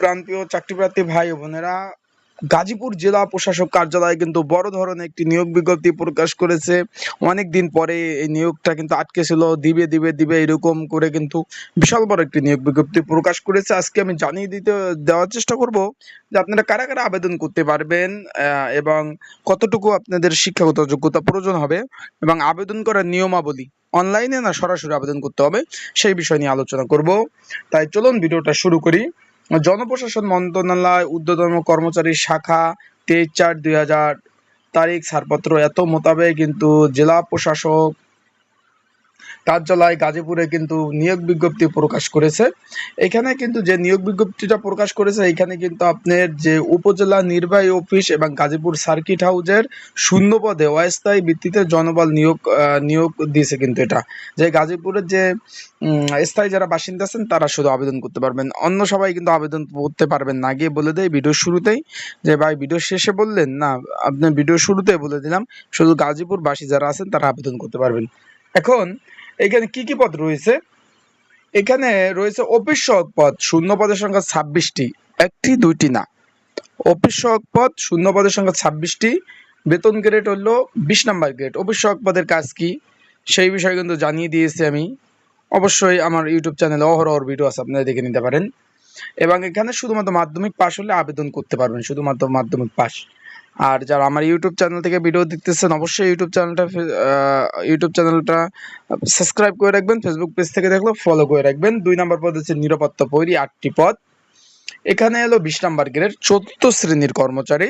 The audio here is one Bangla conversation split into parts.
প্রান্তীয় চাকরিপ্রার্থী ভাই বোনেরা, গাজীপুর জেলা প্রশাসক কার্যালয়ে কিন্তু বড় ধরনের একটি নিয়োগ বিজ্ঞপ্তি প্রকাশ করেছে। অনেক দিন পরে এই নিয়োগটা কিন্তু আটকে ছিল, দিবে দিবে দিবে এরকম করে কিন্তু বিশাল বড় একটি নিয়োগ বিজ্ঞপ্তি প্রকাশ করেছে। আজকে আমি জানিয়ে দিতে, দেওয়ার চেষ্টা করব যে আপনারা কারা কারা আবেদন করতে পারবেন এবং কতটুকু আপনাদের শিক্ষাগত যোগ্যতা প্রয়োজন হবে, এবং আবেদন করার নিয়মাবলী অনলাইনে না সরাসরি আবেদন করতে হবে, সেই বিষয় নিয়ে আলোচনা করব। তাই চলুন ভিডিওটা শুরু করি। জনপ্রশাসন মন্ত্রণালয়, ঊর্ধ্বতন কর্মচারী শাখা, তেইশ চার দুই হাজার তারিখ ছাড়পত্র এত মোতাবেক কিন্তু জেলা প্রশাসক কার্যালয় গাজীপুরে কিন্তু নিয়োগ বিজ্ঞপ্তি প্রকাশ করেছে। এখানে কিন্তু যে নিয়োগ বিজ্ঞপ্তিটা প্রকাশ করেছে, এখানে কিন্তু আপনার যে উপজেলা নির্বাহী অফিস এবং গাজীপুর সার্কিট হাউজের শূন্য পদে অস্থায়ী ভিত্তিতে জনবল নিয়োগ নিয়োগ দিয়েছে কিন্তু এটা। যে গাজীপুরের যে স্থায়ী যারা বাসিন্দা আছেন, তারা শুধু আবেদন করতে পারবেন। অন্য সবাই কিন্তু আবেদন করতে পারবেন না। গিয়ে বলে দেয় ভিডিও শুরুতেই যে ভাই ভিডিও শেষে বললেন, না আপনি ভিডিও শুরুতে বলে দিলাম, শুধু গাজীপুর বাসী যারা আছেন, তারা আবেদন করতে পারবেন। এখন এখানে কি কি পদ রয়েছে? এখানে রয়েছে অফিস সহক পদ, শূন্য পদের সংখ্যা ছাব্বিশটি। একটি, দুইটি না। অফিস সহক পদ, শূন্য পদের সংখ্যা ছাব্বিশটি। বেতন গ্রেড হলো বিশ নাম্বার গ্রেড অফিস সহক পদের কাজ কি? সেই বিষয়ে কিন্তু জানিয়ে দিয়েছি আমি। অবশ্যই আমার ইউটিউব চ্যানেলে অহরহর ভিডিও আছে, আপনারা দেখে নিতে পারেন। এবং এখানে শুধুমাত্র মাধ্যমিক পাশ হলে আবেদন করতে পারবেন, শুধুমাত্র মাধ্যমিক পাশ। আর যারা আমার ইউটিউব চ্যানেল থেকে ভিডিও দেখতেছেন, অবশ্যই ইউটিউব চ্যানেলটা ইউটিউব চ্যানেলটা সাবস্ক্রাইব করে রাখবেন ফেসবুক পেজ থেকে দেখলে ফলো করে রাখবেন। দুই নম্বর পদ হচ্ছে নিরাপত্তা পৈরি, আটটি পদ। এখানে এলো বিশ নাম্বার গ্রেড চতুর্থ শ্রেণির কর্মচারী।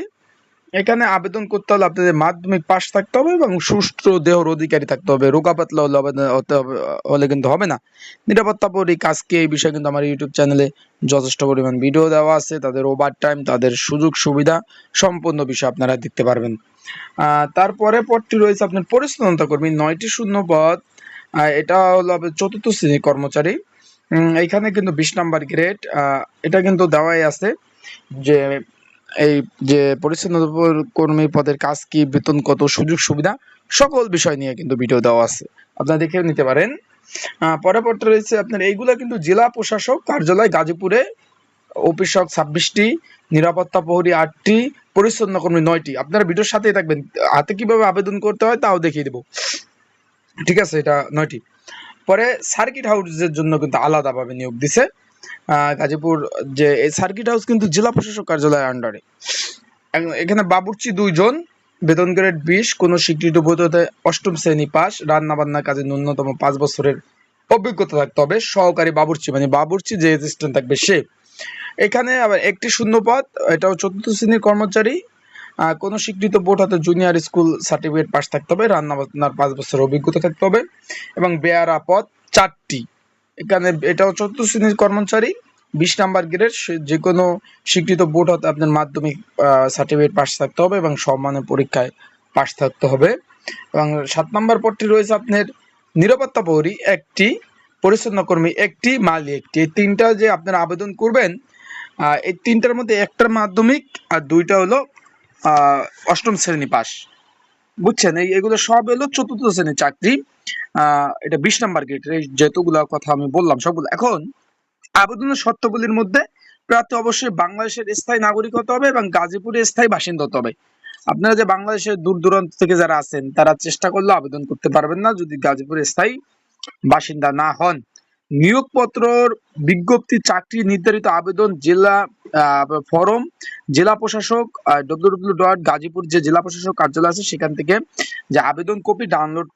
এখানে আবেদন করতে হলে আপনাদের মাধ্যমিক পাশ থাকতে হবে এবং সুষ্ঠু দেহর অধিকারী থাকতে হবে। রোগা পাতলা হলে হতে হবে, হলে কিন্তু হবে না। নিরাপত্তা পরি কাজকে এই বিষয়ে কিন্তু আমার ইউটিউব চ্যানেলে যথেষ্ট পরিমাণ ভিডিও দেওয়া আছে। তাদের ওভার টাইম তাদের সুযোগ সুবিধা সম্পূর্ণ বিষয় আপনারা দেখতে পারবেন। তারপরে পদটি রয়েছে আপনার পরিচ্ছন্নতা কর্মী, নয়টি শূন্য পদ। এটা হলো চতুর্থ শ্রেণির কর্মচারী। এইখানে কিন্তু বিশ নাম্বার গ্রেড। এটা কিন্তু দেওয়াই আছে যে এই যে পরিচ্ছন্ন কর্মী পদের কাজ কি বেতন কত সুযোগ সুবিধা সকল বিষয় নিয়ে কিন্তু ভিডিও দেওয়া আছে। আপনারা দেখে নিতে পারেন। আহ, পরে পরটা রয়েছে আপনার এইগুলা কিন্তু জেলা প্রশাসক কার্যালয় গাজীপুরে অফিস সহক ছাব্বিশটি নিরাপত্তা প্রহরী আটটি পরিচ্ছন্ন কর্মী নয়টি। আপনারা ভিডিওর সাথেই থাকবেন। হাতে কীভাবে আবেদন করতে হয় তাও দেখিয়ে দেবো। ঠিক আছে এটা নয়টি। পরে সার্কিট হাউসের জন্য কিন্তু আলাদাভাবে নিয়োগ দিছে। গাজীপুর যে, এই সার্কিট হাউস কিন্তু জেলা প্রশাসক কার্যালয়ের আন্ডারে এখানে বাবুর্চি দুইজন, বেতন গ্রেড বিশ, কোনো স্বীকৃত বোধতে অষ্টম শ্রেণি পাস রান্না বান্নার কাজে ন্যূনতম পাঁচ বছরের অভিজ্ঞতা থাকতে হবে সহকারী বাবুর্চি মানে বাবুর্চি যে অ্যাসিস্ট্যান্ট থাকবে সে। এখানে আবার একটি শূন্য পদ, এটাও চতুর্থ শ্রেণির কর্মচারী। কোনো স্বীকৃত বোর্ড হাতে জুনিয়র স্কুল সার্টিফিকেট পাস থাকতে হবে রান্না বান্নার পাঁচ বছরের অভিজ্ঞতা থাকতে হবে। এবং বেয়ারা পদ, চারটি। এখানে এটাও চতুর্থ শ্রেণির কর্মচারী, বিশ নাম্বার গ্রেড যে কোনো স্বীকৃত বোর্ড হতে আপনার মাধ্যমিক সার্টিফিকেট পাস থাকতে হবে এবং সম্মানের পরীক্ষায় পাস থাকতে হবে। এবং সাত নম্বর পদটি রয়েছে আপনার নিরাপত্তা প্রহরী, একটি পরিচ্ছন্ন কর্মী, একটি মালি একটি এই তিনটা যে আপনারা আবেদন করবেন এই তিনটার মধ্যে একটার মাধ্যমিক আর দুইটা হলো অষ্টম শ্রেণি পাস বুঝছেন? এই, এগুলো সব হলো চতুর্থ শ্রেণির চাকরি। এটা বিশ নাম্বার গেট যেতগুলো কথা আমি বললাম সবগুলো। এখন, আবেদনের শর্তাবলীর মধ্যে প্রার্থী অবশ্যই বাংলাদেশের স্থায়ী নাগরিক হতে হবে এবং গাজীপুরের স্থায়ী বাসিন্দা হতে হবে। আপনারা যে বাংলাদেশের দূর দূরান্ত থেকে যারা আছেন, তারা চেষ্টা করলে আবেদন করতে পারবেন না যদি গাজীপুরের স্থায়ী বাসিন্দা না হন। নিয়োগপত্রর বিজ্ঞপ্তি চাকরি নির্ধারিত আবেদন জেলা ফরম, জেলা প্রশাসক ডট গাজীপুর যে জেলা প্রশাসক কার্যালয় আছে, সেখান থেকে যে আবেদন কপি ডাউনলোড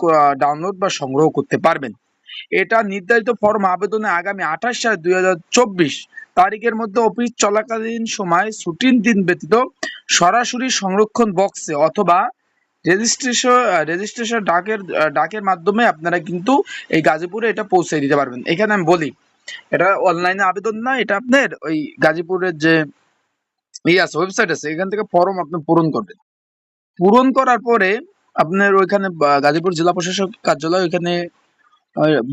ডাউনলোড বা সংগ্রহ করতে পারবেন। এটা নির্ধারিত ফর্ম আবেদনে আগামী আঠাশ সাল দুই তারিখের মধ্যে অফিস চলাকালীন সময় ছুটির দিন ব্যতীত সরাসরি সংরক্ষণ বক্সে অথবা রেজিস্ট্রেশন রেজিস্ট্রেশন ডাকের ডাকের মাধ্যমে আপনারা কিন্তু এই গাজীপুরে এটা পৌঁছে দিতে পারবেন। এখানে আমি বলি, এটা অনলাইনে আবেদন না, এটা আপনার ওই গাজীপুরের যে ই আছে ওয়েবসাইট আছে, এখান থেকে ফর্ম আপনি পূরণ করবেন। পূরণ করার পরে আপনার ওইখানে গাজীপুর জেলা প্রশাসক কার্যালয় ওইখানে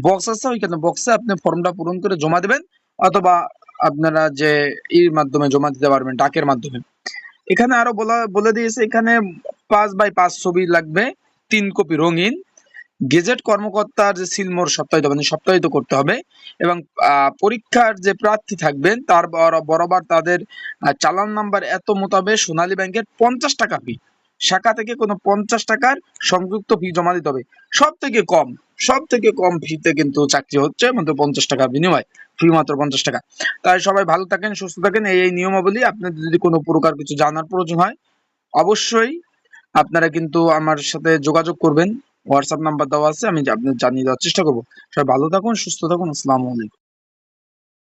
বক্স আছে, ওইখানে বক্সে আপনি ফর্মটা পূরণ করে জমা দেবেন, অথবা আপনারা যে এর মাধ্যমে জমা দিতে পারবেন, ডাকের মাধ্যমে। এখানে আরও বলা, বলে দিয়েছে, এখানে পাঁচ বাই পাঁচ ছবি লাগবে, তিন কপি রঙিন। গেজেট কর্মকর্তার যে সিলমোর সপ্তাহিত মানে সপ্তাহিত করতে হবে এবং পরীক্ষার যে প্রার্থী থাকবেন, তার বরাবর তাদের চালান নাম্বার এত মোতাবেক সোনালী ব্যাংকের পঞ্চাশ টাকা ফি শাখা থেকে কোনো পঞ্চাশ টাকার সংযুক্ত ফি জমা দিতে হবে। সব থেকে কম সব থেকে কম ফিতে কিন্তু চাকরি হচ্ছে মাত্র পঞ্চাশ টাকা বিনিময়। ফি মাত্র পঞ্চাশ টাকা। তাই সবাই ভালো থাকেন, সুস্থ থাকেন এই নিয়মাবলী। আপনাদের যদি কোনো প্রকার কিছু জানার প্রয়োজন হয়, অবশ্যই আপনারা কিন্তু আমার সাথে যোগাযোগ করবেন। হোয়াটসঅ্যাপ নাম্বার দেওয়া আছে, আমি আপনাদের জানিয়ে দেওয়ার চেষ্টা করব। সবাই ভালো থাকুন, সুস্থ থাকুন, আসসালামু আলাইকুম।